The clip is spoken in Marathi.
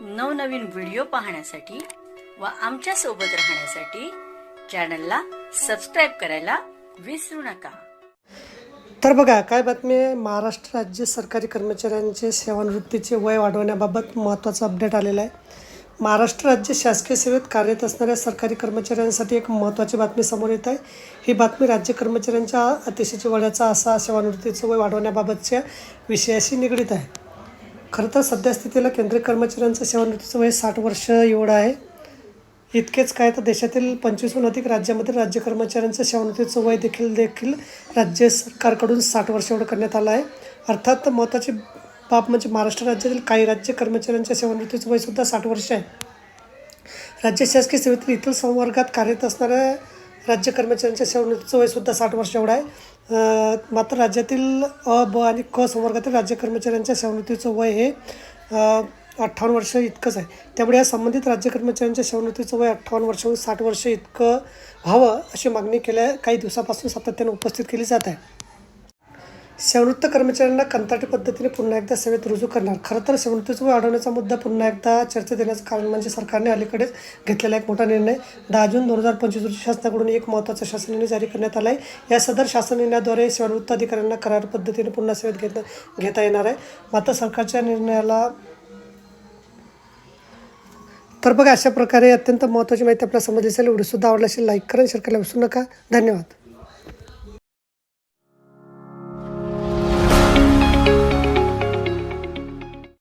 नवनवीन व्हिडिओ पाहण्यासाठी व आमच्यासोबत राहण्यासाठी चॅनलला सबस्क्राईब करायला विसरू नका. तर बघा काय बातमी आहे? महाराष्ट्र राज्य सरकारी कर्मचाऱ्यांचे सेवानिवृत्तीचे वय वाढवण्याबाबत महत्त्वाचा अपडेट आलेला आहे. महाराष्ट्र राज्य शासकीय सेवेत कार्यरत असणाऱ्या सरकारी कर्मचाऱ्यांसाठी एक महत्त्वाची बातमी समोर येत आहे. ही बातमी राज्य कर्मचाऱ्यांच्या अतिशय वयाचा असा सेवानिवृत्तीचं वय वाढवण्याबाबतच्या विषयाशी निगडीत आहे. खरं तर सध्यास्थितीला केंद्रीय कर्मचाऱ्यांचं सेवानिवृत्तीचं वय साठ वर्ष एवढं आहे. इतकेच काय तर देशातील पंचवीसहून अधिक राज्यामध्ये राज्य कर्मचाऱ्यांचं सेवानिवृत्तीचं वय देखील देखील राज्य सरकारकडून साठ वर्ष एवढं करण्यात आलं आहे. अर्थात महत्त्वाची बाब म्हणजे महाराष्ट्र राज्यातील काही राज्य कर्मचाऱ्यांच्या सेवानिवृत्तीचं वयसुद्धा साठ वर्ष आहे. राज्य शासकीय सेवेतील इतर संवर्गात कार्यरत असणाऱ्या राज्य कर्मचाऱ्यांच्या सेवानिवृत्तीचं वयसुद्धा साठ वर्ष एवढं आहे. मात्र राज्यातील अ ब आणि क संवर्गातील राज्य कर्मचाऱ्यांच्या सेवानिवृत्तीचं वय हे अठ्ठावन्न वर्ष इतकंच आहे. त्यामुळे या संबंधित राज्य कर्मचाऱ्यांच्या सेवानिवृत्तीचं वय अठ्ठावन्न वर्षाहून साठ वर्ष इतकं व्हावं अशी मागणी केल्या काही दिवसापासून सातत्याने उपस्थित केली जात आहे. सेवृत्त कर्मचाऱ्यांना कंत्राटी पद्धतीने पुन्हा एकदा सेवेत रुजू करणार. खरं तर सेवानिवृत्तीचं वाढवण्याचा मुद्दा पुन्हा एकदा चर्चेत येण्याचं कारण म्हणजे सरकारने अलीकडेच घेतलेला एक मोठा निर्णय. दहा जून दोन हजार पंचवीस रोजी शासनाकडून एक महत्त्वाचा शासन निर्णय जारी करण्यात आला आहे या सदर शासन निर्णयाद्वारे सेवानिवृत्त अधिकाऱ्यांना करार पद्धतीने पुन्हा सेवेत घेत घेता येणार आहे. मात्र सरकारच्या निर्णयाला तर बघा अशा प्रकारे अत्यंत महत्त्वाची माहिती आपल्याला समजली असेल व्हिडिओसुद्धा आवडला असेल लाईक करा शेअर करायला विसरू नका. धन्यवाद.